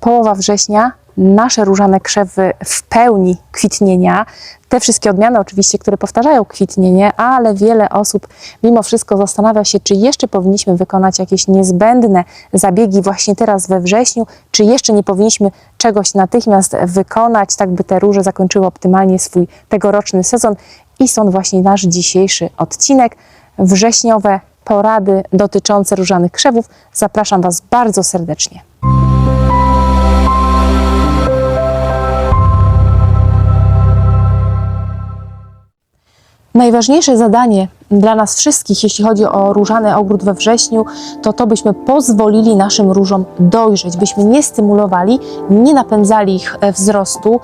połowa września, nasze różane krzewy w pełni kwitnienia. Te wszystkie odmiany oczywiście, które powtarzają kwitnienie, ale wiele osób mimo wszystko zastanawia się, czy jeszcze powinniśmy wykonać jakieś niezbędne zabiegi właśnie teraz we wrześniu, czy jeszcze nie powinniśmy czegoś natychmiast wykonać, tak by te róże zakończyły optymalnie swój tegoroczny sezon. I stąd właśnie nasz dzisiejszy odcinek wrześniowe porady dotyczące różanych krzewów. Zapraszam Was bardzo serdecznie. Najważniejsze zadanie dla nas wszystkich, jeśli chodzi o różany ogród we wrześniu, to to, byśmy pozwolili naszym różom dojrzeć, byśmy nie stymulowali, nie napędzali ich e, wzrostu,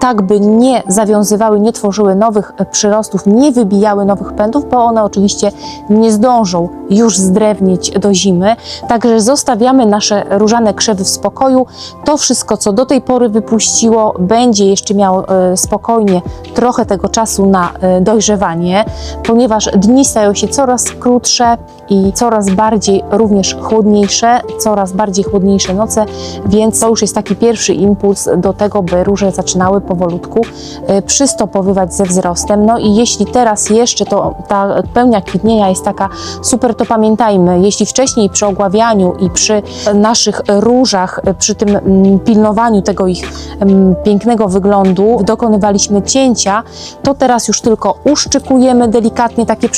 tak by nie zawiązywały, nie tworzyły nowych e, przyrostów, nie wybijały nowych pędów, bo one oczywiście nie zdążą już zdrewnieć do zimy. Także zostawiamy nasze różane krzewy w spokoju. To wszystko, co do tej pory wypuściło, będzie jeszcze miało e, spokojnie trochę tego czasu na dojrzewanie, ponieważ dni stają się coraz krótsze i coraz bardziej również chłodniejsze, coraz bardziej chłodniejsze noce, więc to już jest taki pierwszy impuls do tego, by róże zaczynały powolutku e, przystopowywać ze wzrostem. No i jeśli teraz jeszcze to ta pełnia kwitnienia jest taka super, to pamiętajmy, jeśli wcześniej przy ogławianiu i przy naszych różach, e, przy tym mm, pilnowaniu tego ich mm, pięknego wyglądu dokonywaliśmy cięcia, to teraz już tylko uszczykujemy delikatnie takie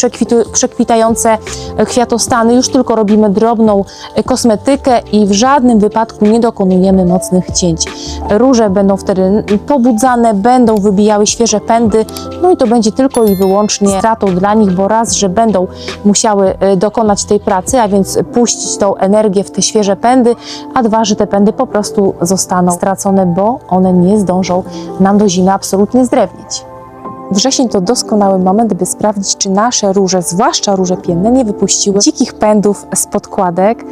przekwitające e, kwiatostany, już tylko robimy drobną e, kosmetykę i w żadnym wypadku nie dokonujemy mocnych cięć. Róże będą wtedy pobudzane, będą wybijały świeże pędy, no i to będzie tylko i wyłącznie stratą dla nich, bo raz, że będą musiały e, dokonać tej pracy, a więc puścić tą energię w te świeże pędy, a dwa, że te pędy po prostu zostaną stracone, bo one nie zdążą nam do zimy absolutnie zdrewnieć. Wrzesień to doskonały moment, by sprawdzić, czy nasze róże, zwłaszcza róże pienne, nie wypuściły dzikich pędów z podkładek.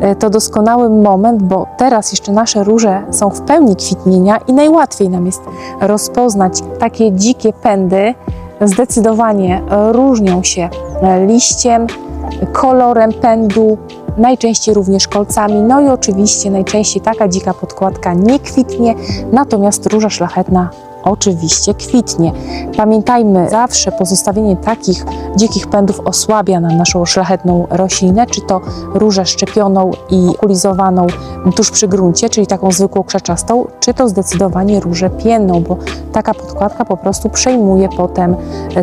E, To doskonały moment, bo teraz jeszcze nasze róże są w pełni kwitnienia i najłatwiej nam jest rozpoznać takie dzikie pędy. Zdecydowanie różnią się e, liściem, kolorem pędu, najczęściej również kolcami. No i oczywiście najczęściej taka dzika podkładka nie kwitnie, natomiast róża szlachetna oczywiście kwitnie. Pamiętajmy, zawsze pozostawienie takich dzikich pędów osłabia nam naszą szlachetną roślinę, czy to różę szczepioną i kulizowaną tuż przy gruncie, czyli taką zwykłą krzaczastą, czy to zdecydowanie różę pienną, bo taka podkładka po prostu przejmuje potem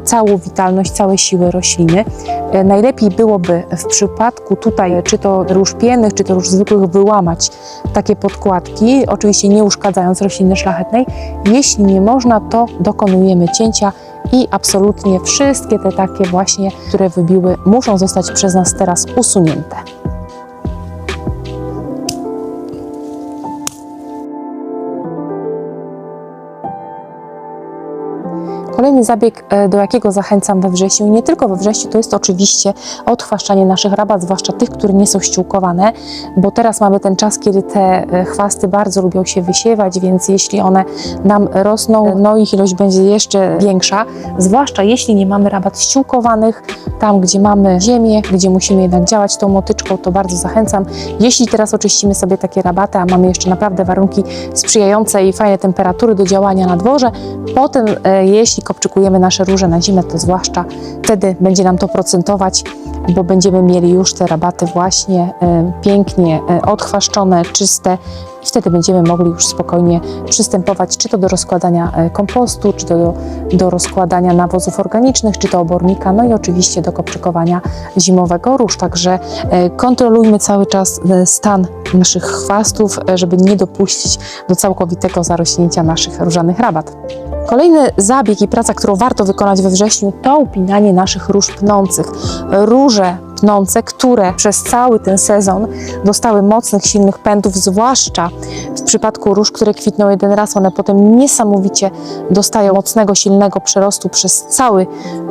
całą witalność, całe siły rośliny. E, Najlepiej byłoby w przypadku tutaj, czy to róż piennych, czy to róż zwykłych, wyłamać takie podkładki, oczywiście nie uszkadzając rośliny szlachetnej. Jeśli nie można, to dokonujemy cięcia i absolutnie wszystkie te takie właśnie, które wybiły, muszą zostać przez nas teraz usunięte. Kolejny zabieg, e, do jakiego zachęcam we wrześniu, i nie tylko we wrześniu, to jest oczywiście odchwaszczanie naszych rabat, zwłaszcza tych, które nie są ściółkowane, bo teraz mamy ten czas, kiedy te e, chwasty bardzo lubią się wysiewać, więc jeśli one nam rosną, no ich ilość będzie jeszcze większa, zwłaszcza jeśli nie mamy rabat ściółkowanych, tam gdzie mamy ziemię, gdzie musimy jednak działać tą motyczką, to bardzo zachęcam. Jeśli teraz oczyścimy sobie takie rabaty, a mamy jeszcze naprawdę warunki sprzyjające i fajne temperatury do działania na dworze, potem e, jeśli kopczykujemy nasze róże na zimę, to zwłaszcza wtedy będzie nam to procentować, bo będziemy mieli już te rabaty właśnie e, pięknie e, odchwaszczone, czyste i wtedy będziemy mogli już spokojnie przystępować czy to do rozkładania e, kompostu, czy to do, do rozkładania nawozów organicznych, czy to obornika, no i oczywiście do kopczykowania zimowego róż. Także kontrolujmy cały czas stan naszych chwastów, żeby nie dopuścić do całkowitego zarośnięcia naszych różanych rabat. Kolejny zabieg i praca, którą warto wykonać we wrześniu, to upinanie naszych róż pnących. Róże pnące, które przez cały ten sezon dostały mocnych, silnych pędów, zwłaszcza w przypadku róż, które kwitną jeden raz, one potem niesamowicie dostają mocnego, silnego przerostu przez cały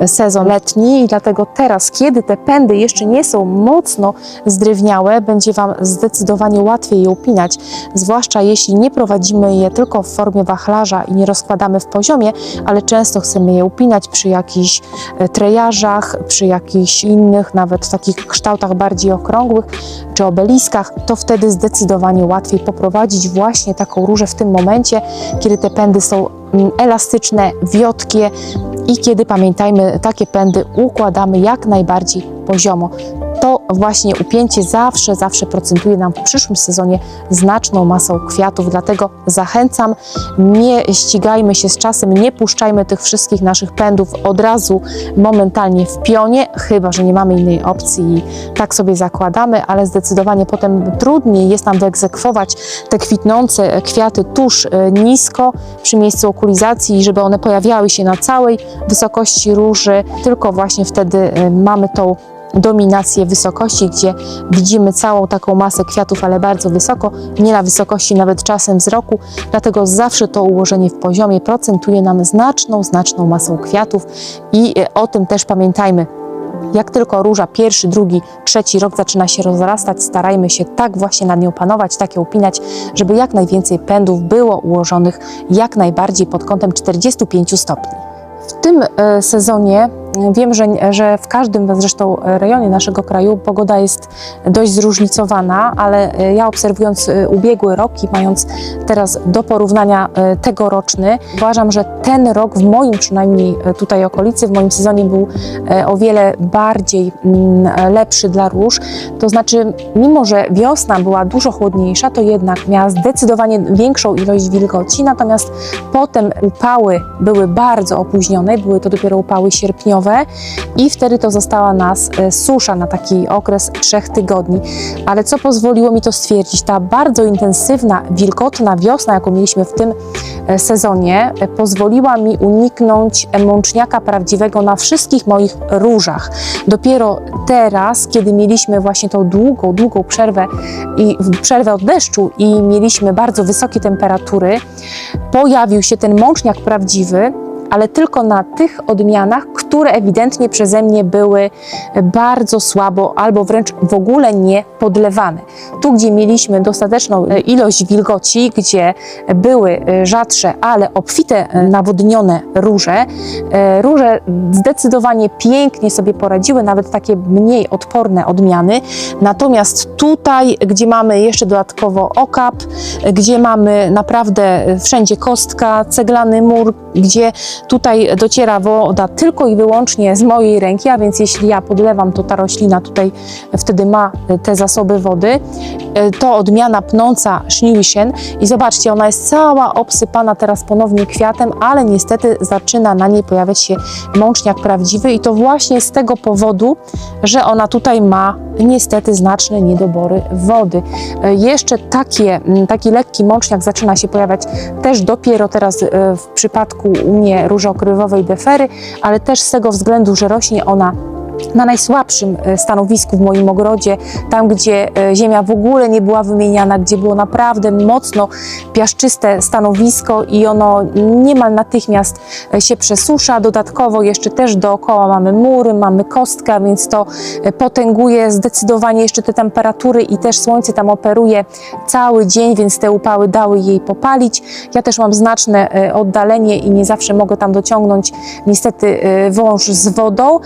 sezon letni i dlatego teraz, kiedy te pędy jeszcze nie są mocno zdrewniałe, będzie Wam zdecydowanie łatwiej je upinać, zwłaszcza jeśli nie prowadzimy je tylko w formie wachlarza i nie rozkładamy w poziomie, ale często chcemy je upinać przy jakichś e, trejażach, przy jakichś innych, nawet takich takich kształtach bardziej okrągłych czy obeliskach, to wtedy zdecydowanie łatwiej poprowadzić właśnie taką różę w tym momencie, kiedy te pędy są mm, elastyczne, wiotkie i kiedy pamiętajmy, takie pędy układamy jak najbardziej poziomo. Właśnie upięcie zawsze, zawsze procentuje nam w przyszłym sezonie znaczną masą kwiatów, dlatego zachęcam, nie ścigajmy się z czasem, nie puszczajmy tych wszystkich naszych pędów od razu momentalnie w pionie, chyba że nie mamy innej opcji i tak sobie zakładamy, ale zdecydowanie potem trudniej jest nam wyegzekwować te kwitnące kwiaty tuż e, nisko przy miejscu okulizacji, żeby one pojawiały się na całej wysokości róży, tylko właśnie wtedy e, mamy tą dominację wysokości, gdzie widzimy całą taką masę kwiatów, ale bardzo wysoko, nie na wysokości nawet czasem wzroku, dlatego zawsze to ułożenie w poziomie procentuje nam znaczną, znaczną masą kwiatów i e, o tym też pamiętajmy. Jak tylko róża pierwszy, drugi, trzeci rok zaczyna się rozrastać, starajmy się tak właśnie nad nią panować, tak ją upinać, żeby jak najwięcej pędów było ułożonych jak najbardziej pod kątem 45 stopni. W tym e, sezonie wiem, że, że w każdym zresztą rejonie naszego kraju pogoda jest dość zróżnicowana, ale e, ja obserwując e, ubiegły rok i mając teraz do porównania e, tegoroczny, uważam, że ten rok w moim przynajmniej tutaj okolicy, w moim sezonie był o wiele bardziej mm, lepszy dla róż. To znaczy, mimo że wiosna była dużo chłodniejsza, to jednak miała zdecydowanie większą ilość wilgoci, natomiast potem upały były bardzo opóźnione, były to dopiero upały sierpniowe i wtedy to została nas e, susza na taki okres trzech tygodni. Ale co pozwoliło mi to stwierdzić? Ta bardzo intensywna, wilgotna wiosna, jaką mieliśmy w tym e, sezonie, e, pozwoliła mi uniknąć mączniaka prawdziwego na wszystkich moich różach. Dopiero teraz, kiedy mieliśmy właśnie tą długą, długą przerwę i przerwę od deszczu i mieliśmy bardzo wysokie temperatury, pojawił się ten mączniak prawdziwy, ale tylko na tych odmianach, które ewidentnie przeze mnie były bardzo słabo albo wręcz w ogóle nie podlewane. Tu, gdzie mieliśmy dostateczną e, ilość wilgoci, gdzie były e, rzadsze, ale obfite e, nawodnione róże, róże zdecydowanie pięknie sobie poradziły, nawet takie mniej odporne odmiany. Natomiast tutaj, gdzie mamy jeszcze dodatkowo okap, gdzie mamy naprawdę wszędzie kostka, ceglany mur, gdzie Tutaj dociera woda tylko i wyłącznie z mojej ręki, a więc jeśli ja podlewam, to ta roślina tutaj wtedy ma te zasoby wody. To odmiana pnąca Schneewischen i zobaczcie, ona jest cała obsypana teraz ponownie kwiatem, ale niestety zaczyna na niej pojawiać się mączniak prawdziwy i to właśnie z tego powodu, że ona tutaj ma niestety znaczne niedobory wody. Jeszcze takie, taki lekki mączniak zaczyna się pojawiać też dopiero teraz e, w przypadku u mnie róży okrywowej defery, ale też z tego względu, że rośnie ona na najsłabszym e, stanowisku w moim ogrodzie, tam gdzie e, ziemia w ogóle nie była wymieniana, gdzie było naprawdę mocno piaszczyste stanowisko i ono niemal natychmiast e, się przesusza. Dodatkowo jeszcze też dookoła mamy mury, mamy kostkę, więc to potęguje zdecydowanie jeszcze te temperatury i też słońce tam operuje cały dzień, więc te upały dały jej popalić. Ja też mam znaczne oddalenie i nie zawsze mogę tam dociągnąć niestety wąż z wodą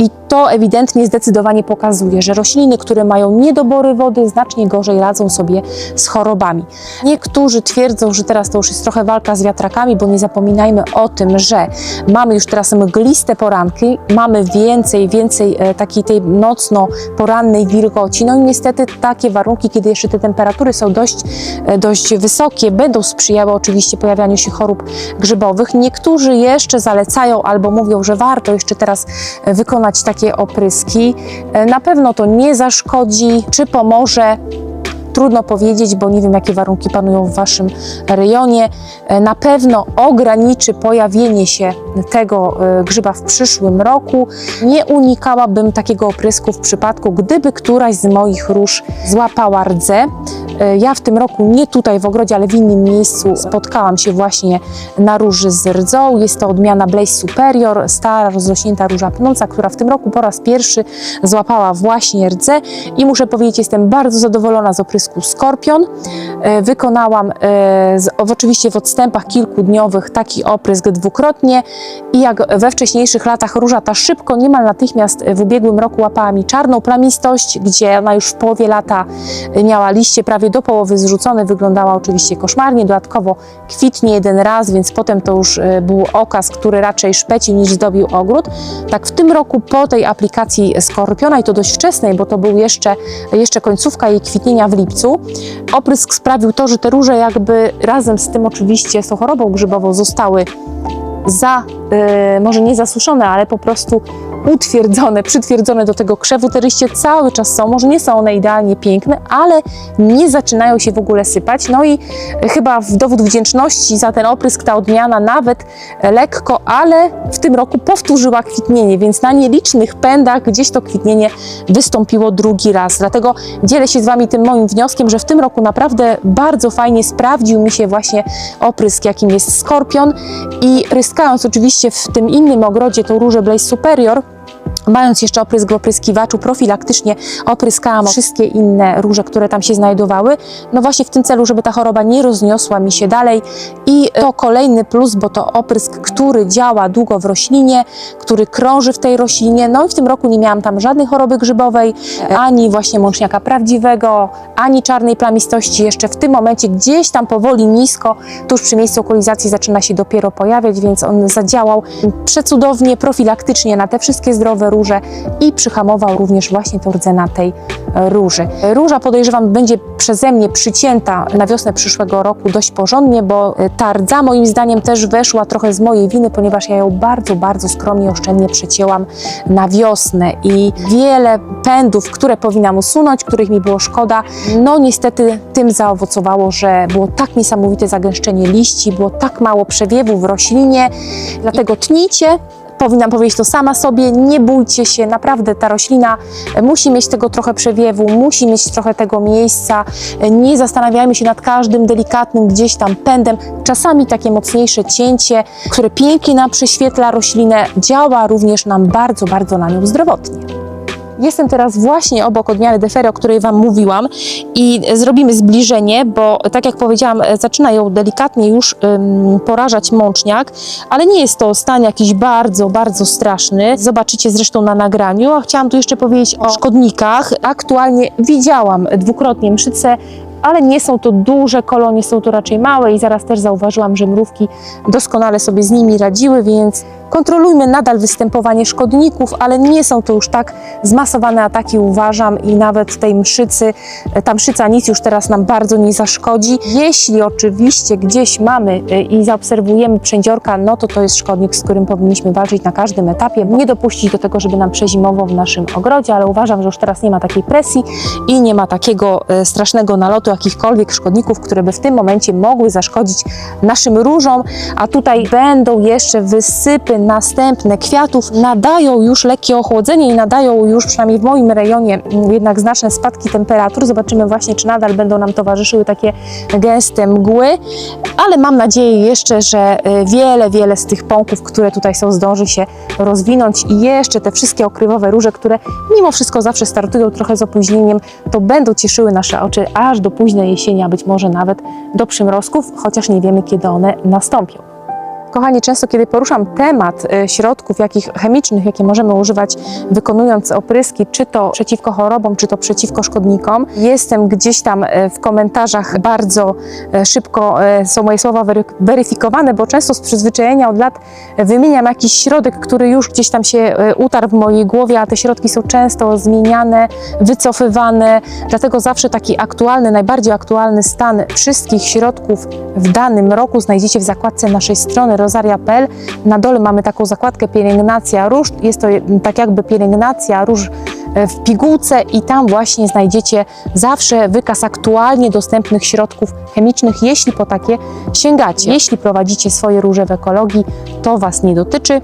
i to ewidentnie zdecydowanie pokazuje, że rośliny, które mają niedobory wody, znacznie gorzej radzą sobie z chorobami. Niektórzy twierdzą, że teraz to już jest trochę walka z wiatrakami, bo nie zapominajmy o tym, że mamy już teraz mgliste poranki, mamy więcej, więcej e, takiej tej nocno-porannej wilgoci. No i niestety takie warunki, kiedy jeszcze te temperatury są dość, e, dość wysokie, będą sprzyjały oczywiście pojawianiu się chorób grzybowych. Niektórzy jeszcze zalecają albo mówią, że warto jeszcze teraz e, takie opryski. E, Na pewno to nie zaszkodzi, czy pomoże. Trudno powiedzieć, bo nie wiem, jakie warunki panują w Waszym rejonie. E, Na pewno ograniczy pojawienie się tego e, grzyba w przyszłym roku. Nie unikałabym takiego oprysku w przypadku, gdyby któraś z moich róż złapała rdze. E, Ja w tym roku nie tutaj w ogrodzie, ale w innym miejscu spotkałam się właśnie na róży z rdzą. Jest to odmiana Blaze Superior, stara, rozrośnięta róża pnąca, która w tym roku po raz pierwszy złapała właśnie rdzę i muszę powiedzieć, jestem bardzo zadowolona z oprysku Skorpion. E, Wykonałam e, oczywiście w odstępach kilkudniowych taki oprysk dwukrotnie i jak we wcześniejszych latach róża ta szybko, niemal natychmiast w ubiegłym roku łapała mi czarną plamistość, gdzie ona już w połowie lata miała liście prawie do połowy zrzucone, wyglądała oczywiście koszmarnie, dodatkowo kwitnie jeden raz, więc potem to już e, był okaz, który raczej szpecił niż zdobił ogród. Tak w tym roku po tej aplikacji Skorpiona i to dość wczesnej, bo to był jeszcze, jeszcze końcówka jej kwitnienia w lipcu, oprysk sprawił to, że te róże jakby razem z tym oczywiście z tą chorobą grzybową zostały za, y, może nie zasuszone, ale po prostu utwierdzone, przytwierdzone do tego krzewu. Te liście cały czas są, może nie są one idealnie piękne, ale nie zaczynają się w ogóle sypać. No i chyba w dowód wdzięczności za ten oprysk ta odmiana nawet lekko, ale w tym roku powtórzyła kwitnienie, więc na nielicznych pędach gdzieś to kwitnienie wystąpiło drugi raz. Dlatego dzielę się z Wami tym moim wnioskiem, że w tym roku naprawdę bardzo fajnie sprawdził mi się właśnie oprysk, jakim jest Skorpion i pryskając oczywiście w tym innym ogrodzie tą różę Blaze Superior, Mając jeszcze oprysk w opryskiwaczu, profilaktycznie opryskałam wszystkie inne róże, które tam się znajdowały. No właśnie w tym celu, żeby ta choroba nie rozniosła mi się dalej. I to kolejny plus, bo to oprysk, który działa długo w roślinie, który krąży w tej roślinie. No i w tym roku nie miałam tam żadnej choroby grzybowej, ani właśnie mączniaka prawdziwego, ani czarnej plamistości. Jeszcze w tym momencie gdzieś tam powoli nisko, tuż przy miejscu okulizacji zaczyna się dopiero pojawiać, więc on zadziałał przecudownie, profilaktycznie na te wszystkie zdrowe róże i przyhamował również właśnie tą rdzę na tej e, róży. Róża podejrzewam będzie przeze mnie przycięta na wiosnę przyszłego roku dość porządnie, bo e, ta rdza moim zdaniem też weszła trochę z mojej winy, ponieważ ja ją bardzo, bardzo skromnie, oszczędnie przecięłam na wiosnę i wiele pędów, które powinnam usunąć, których mi było szkoda, no niestety tym zaowocowało, że było tak niesamowite zagęszczenie liści, było tak mało przewiewu w roślinie, dlatego tnijcie, powinnam powiedzieć to sama sobie, nie bójcie się, naprawdę ta roślina e, musi mieć tego trochę przewiewu, musi mieć trochę tego miejsca, E, nie zastanawiajmy się nad każdym delikatnym gdzieś tam pędem, czasami takie mocniejsze cięcie, które pięknie nam prześwietla roślinę, działa również nam bardzo, bardzo na nią zdrowotnie. Jestem teraz właśnie obok odmiany defery, o której Wam mówiłam i zrobimy zbliżenie, bo tak jak powiedziałam, e, zaczyna ją delikatnie już ym, porażać mączniak, ale nie jest to stan jakiś bardzo, bardzo straszny. Zobaczycie zresztą na nagraniu, a chciałam tu jeszcze powiedzieć o szkodnikach. Aktualnie widziałam dwukrotnie mszyce, ale nie są to duże kolonie, są to raczej małe i zaraz też zauważyłam, że mrówki doskonale sobie z nimi radziły, więc kontrolujmy nadal występowanie szkodników, ale nie są to już tak zmasowane ataki, uważam, i nawet tej mszycy, ta mszyca nic już teraz nam bardzo nie zaszkodzi. Jeśli oczywiście gdzieś mamy y, i zaobserwujemy przędziorka, no to to jest szkodnik, z którym powinniśmy walczyć na każdym etapie, nie dopuścić do tego, żeby nam przezimował w naszym ogrodzie, ale uważam, że już teraz nie ma takiej presji i nie ma takiego e, strasznego nalotu jakichkolwiek szkodników, które by w tym momencie mogły zaszkodzić naszym różom, a tutaj będą jeszcze wysypy następne kwiatów, nadają już lekkie ochłodzenie i nadają już przynajmniej w moim rejonie m, jednak znaczne spadki temperatur. Zobaczymy właśnie, czy nadal będą nam towarzyszyły takie gęste mgły, ale mam nadzieję jeszcze, że e, wiele, wiele z tych pąków, które tutaj są, zdąży się rozwinąć i jeszcze te wszystkie okrywowe róże, które mimo wszystko zawsze startują trochę z opóźnieniem, to będą cieszyły nasze oczy aż do późnej jesieni, a być może nawet do przymrozków, chociaż nie wiemy, kiedy one nastąpią. Kochani, często kiedy poruszam temat e, środków jakich chemicznych, jakie możemy używać wykonując opryski, czy to przeciwko chorobom, czy to przeciwko szkodnikom, jestem gdzieś tam e, w komentarzach bardzo e, szybko są moje słowa wery- weryfikowane, bo często z przyzwyczajenia od lat wymieniam jakiś środek, który już gdzieś tam się utarł w mojej głowie, a te środki są często zmieniane, wycofywane, dlatego zawsze taki aktualny, najbardziej aktualny stan wszystkich środków w danym roku znajdziecie w zakładce naszej strony rosaria.pl. Na dole mamy taką zakładkę pielęgnacja róż. Jest to tak jakby pielęgnacja róż e, w pigułce i tam właśnie znajdziecie zawsze wykaz aktualnie dostępnych środków chemicznych, jeśli po takie sięgacie. Jeśli prowadzicie swoje róże w ekologii, to Was nie dotyczy.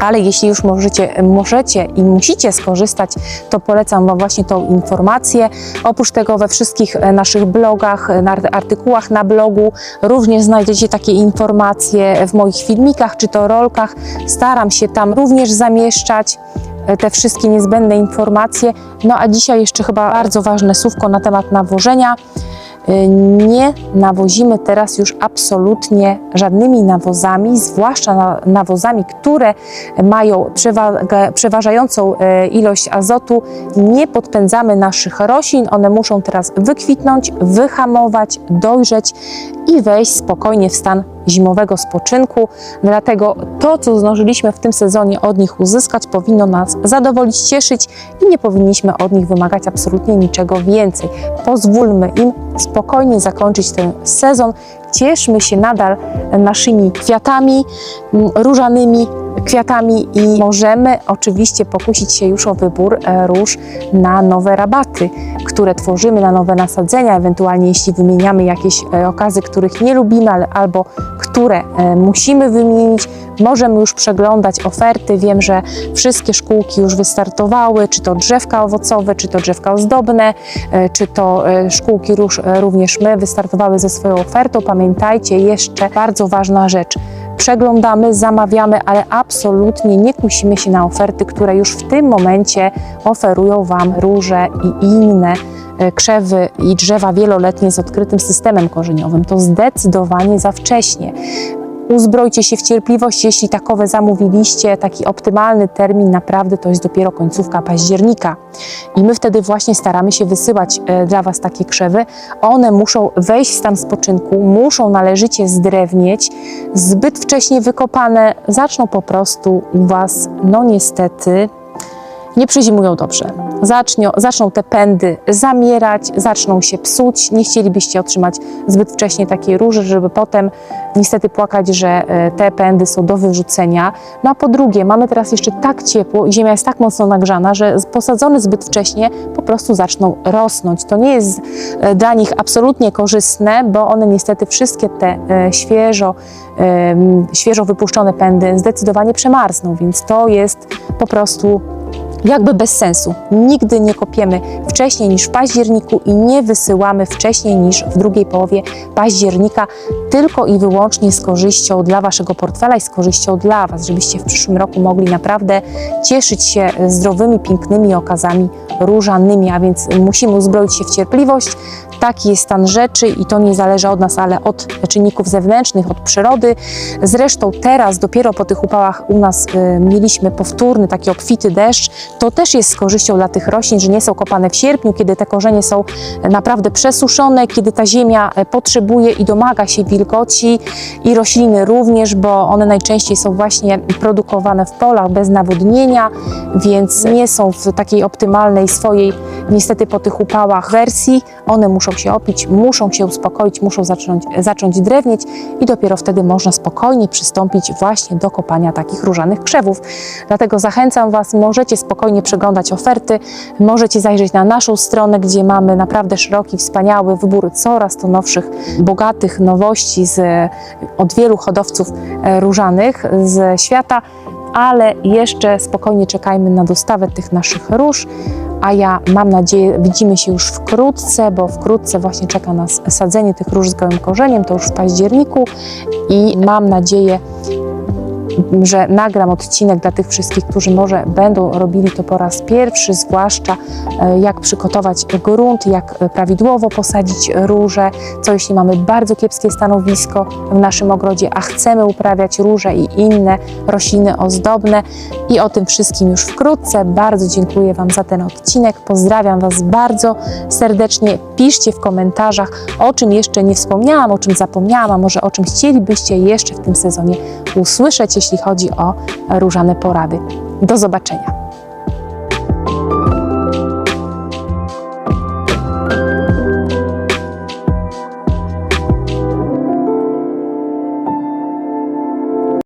Ale jeśli już możecie, możecie i musicie skorzystać, to polecam Wam właśnie tą informację. Oprócz tego we wszystkich e, naszych blogach, e, na artykułach na blogu również znajdziecie takie informacje w moich filmikach czy to rolkach. Staram się tam również zamieszczać e, te wszystkie niezbędne informacje. No a dzisiaj jeszcze chyba bardzo ważne słówko na temat nawożenia. Y, Nie nawozimy teraz już absolutnie żadnymi nawozami, zwłaszcza na- nawozami, które mają przeważającą e, ilość azotu. Nie podpędzamy naszych roślin, one muszą teraz wykwitnąć, wyhamować, dojrzeć i wejść spokojnie w stan zimowego spoczynku. Dlatego to, co zdążyliśmy w tym sezonie od nich uzyskać, powinno nas zadowolić, cieszyć i nie powinniśmy od nich wymagać absolutnie niczego więcej. Pozwólmy im spokojnie zakończyć ten sezon. Cieszmy się nadal naszymi kwiatami, m, różanymi kwiatami i możemy oczywiście pokusić się już o wybór e, róż na nowe rabaty, które tworzymy, na nowe nasadzenia, ewentualnie jeśli wymieniamy jakieś e, okazy, których nie lubimy, albo które e, musimy wymienić, możemy już przeglądać oferty. Wiem, że wszystkie szkółki już wystartowały, czy to drzewka owocowe, czy to drzewka ozdobne, czy to szkółki róż, również my wystartowały ze swoją ofertą. Pamiętajcie, jeszcze bardzo ważna rzecz. Przeglądamy, zamawiamy, ale absolutnie nie kusimy się na oferty, które już w tym momencie oferują Wam róże i inne e, krzewy i drzewa wieloletnie z odkrytym systemem korzeniowym. To zdecydowanie za wcześnie. Uzbrojcie się w cierpliwość, jeśli takowe zamówiliście. Taki optymalny termin naprawdę to jest dopiero końcówka października. I my wtedy właśnie staramy się wysyłać e, dla Was takie krzewy. One muszą wejść w stan spoczynku, muszą należycie zdrewnieć. Zbyt wcześnie wykopane zaczną po prostu u Was, no niestety, nie przyzimują dobrze. Zaczną, te pędy zamierać, zaczną się psuć. Nie chcielibyście otrzymać zbyt wcześnie takiej róży, żeby potem niestety płakać, że e, te pędy są do wyrzucenia. No a po drugie, mamy teraz jeszcze tak ciepło i ziemia jest tak mocno nagrzana, że posadzone zbyt wcześnie po prostu zaczną rosnąć. To nie jest e, dla nich absolutnie korzystne, bo one niestety wszystkie te e, świeżo, świeżo wypuszczone pędy zdecydowanie przemarzną, więc to jest po prostu jakby bez sensu. Nigdy nie kopiemy wcześniej niż w październiku i nie wysyłamy wcześniej niż w drugiej połowie października, tylko i wyłącznie z korzyścią dla Waszego portfela i z korzyścią dla Was, żebyście w przyszłym roku mogli naprawdę cieszyć się zdrowymi, pięknymi okazami różanymi, a więc musimy uzbroić się w cierpliwość. Taki jest stan rzeczy i to nie zależy od nas, ale od czynników zewnętrznych, od przyrody. Zresztą teraz, dopiero po tych upałach u nas y, mieliśmy powtórny, taki obfity deszcz. To też jest z korzyścią dla tych roślin, że nie są kopane w sierpniu, kiedy te korzenie są naprawdę przesuszone, kiedy ta ziemia e, potrzebuje i domaga się wilgoci i rośliny również, bo one najczęściej są właśnie produkowane w polach bez nawodnienia, więc nie są w takiej optymalnej swojej, niestety po tych upałach wersji. One muszą się opić, muszą się uspokoić, muszą zacząć, zacząć drewnieć i dopiero wtedy można spokojnie przystąpić właśnie do kopania takich różanych krzewów. Dlatego zachęcam Was, możecie spokojnie przeglądać oferty, możecie zajrzeć na naszą stronę, gdzie mamy naprawdę szeroki, wspaniały wybór coraz to nowszych, bogatych nowości z, od wielu hodowców e, różanych z świata, ale jeszcze spokojnie czekajmy na dostawę tych naszych róż. A ja mam nadzieję, widzimy się już wkrótce, bo wkrótce właśnie czeka nas sadzenie tych róż z gołym korzeniem, to już w październiku. I mam nadzieję, że nagram odcinek dla tych wszystkich, którzy może będą robili to po raz pierwszy, zwłaszcza e, jak przygotować grunt, jak e, prawidłowo posadzić róże, co jeśli mamy bardzo kiepskie stanowisko w naszym ogrodzie, a chcemy uprawiać róże i inne rośliny ozdobne. I o tym wszystkim już wkrótce. Bardzo dziękuję Wam za ten odcinek, pozdrawiam Was bardzo serdecznie, piszcie w komentarzach, o czym jeszcze nie wspomniałam, o czym zapomniałam, a może o czym chcielibyście jeszcze w tym sezonie usłyszeć, jeśli chodzi o różane porady. Do zobaczenia.